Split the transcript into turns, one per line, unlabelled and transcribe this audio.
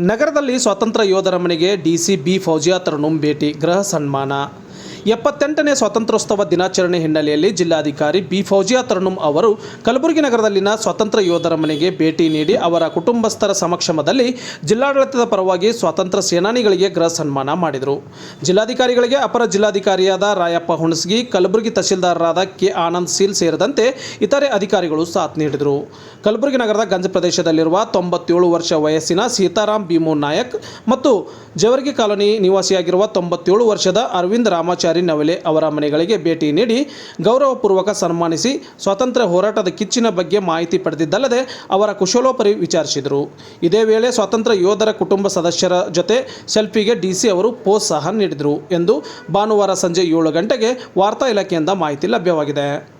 ನಗರದಲ್ಲಿ ಸ್ವಾತಂತ್ರ್ಯ ಯೋಧರ ಮನೆಗೆ ಡಿಸಿ ಬಿ ಫೌಜಿಯಾ ತರುಣುಂ ಭೇಟಿ ಗೃಹ ಸನ್ಮಾನ. ಎಪ್ಪತ್ತೆಂಟನೇ ಸ್ವಾತಂತ್ರ್ಯೋತ್ಸವ ದಿನಾಚರಣೆ ಹಿನ್ನೆಲೆಯಲ್ಲಿ ಜಿಲ್ಲಾಧಿಕಾರಿ ಬಿ ಫೌಜಿಯಾ ತರುಣುಂ ಅವರು ಕಲಬುರಗಿ ನಗರದಲ್ಲಿನ ಸ್ವಾತಂತ್ರ್ಯ ಯೋಧರ ಮನೆಗೆ ಭೇಟಿ ನೀಡಿ ಅವರ ಕುಟುಂಬಸ್ಥರ ಸಮಕ್ಷಮದಲ್ಲಿ ಜಿಲ್ಲಾಡಳಿತದ ಪರವಾಗಿ ಸ್ವಾತಂತ್ರ್ಯ ಸೇನಾನಿಗಳಿಗೆ ಗೃಹ ಸನ್ಮಾನ ಮಾಡಿದರು. ಜಿಲ್ಲಾಧಿಕಾರಿಗಳಿಗೆ ಅಪರ ಜಿಲ್ಲಾಧಿಕಾರಿಯಾದ ರಾಯಪ್ಪ ಹುಣಸಗಿ, ಕಲಬುರಗಿ ತಹಸೀಲ್ದಾರರಾದ ಕೆ ಆನಂದ್ ಸೀಲ್ ಸೇರಿದಂತೆ ಇತರೆ ಅಧಿಕಾರಿಗಳು ಸಾಥ್ ನೀಡಿದರು. ಕಲಬುರಗಿ ನಗರದ ಗಂಜ ಪ್ರದೇಶದಲ್ಲಿರುವ ತೊಂಬತ್ತೇಳು ವರ್ಷ ವಯಸ್ಸಿನ ಸೀತಾರಾಮ್ ಭೀಮು ನಾಯಕ್ ಮತ್ತು ಜವರ್ಗಿ ಕಾಲೋನಿ ನಿವಾಸಿಯಾಗಿರುವ ತೊಂಬತ್ತೇಳು ವರ್ಷದ ಅರವಿಂದ್ ರಾಮಾಚಾರಿ ನವಲೆ ಅವರ ಮನೆಗಳಿಗೆ ಭೇಟಿ ನೀಡಿ ಗೌರವಪೂರ್ವಕ ಸನ್ಮಾನಿಸಿ ಸ್ವಾತಂತ್ರ್ಯ ಹೋರಾಟದ ಕಿಚ್ಚಿನ ಬಗ್ಗೆ ಮಾಹಿತಿ ಪಡೆದಿದ್ದಲ್ಲದೆ ಅವರ ಕುಶಲೋಪರಿ ವಿಚಾರಿಸಿದರು. ಇದೇ ವೇಳೆ ಸ್ವಾತಂತ್ರ್ಯ ಯೋಧರ ಕುಟುಂಬ ಸದಸ್ಯರ ಜೊತೆ ಸೆಲ್ಫಿಗೆ ಡಿಸಿ ಅವರು ಪೋಸ್ ಸಹ ನೀಡಿದರು ಎಂದು ಭಾನುವಾರ ಸಂಜೆ ಏಳು ಗಂಟೆಗೆ ವಾರ್ತಾ ಇಲಾಖೆಯಿಂದ ಮಾಹಿತಿ ಲಭ್ಯವಾಗಿದೆ.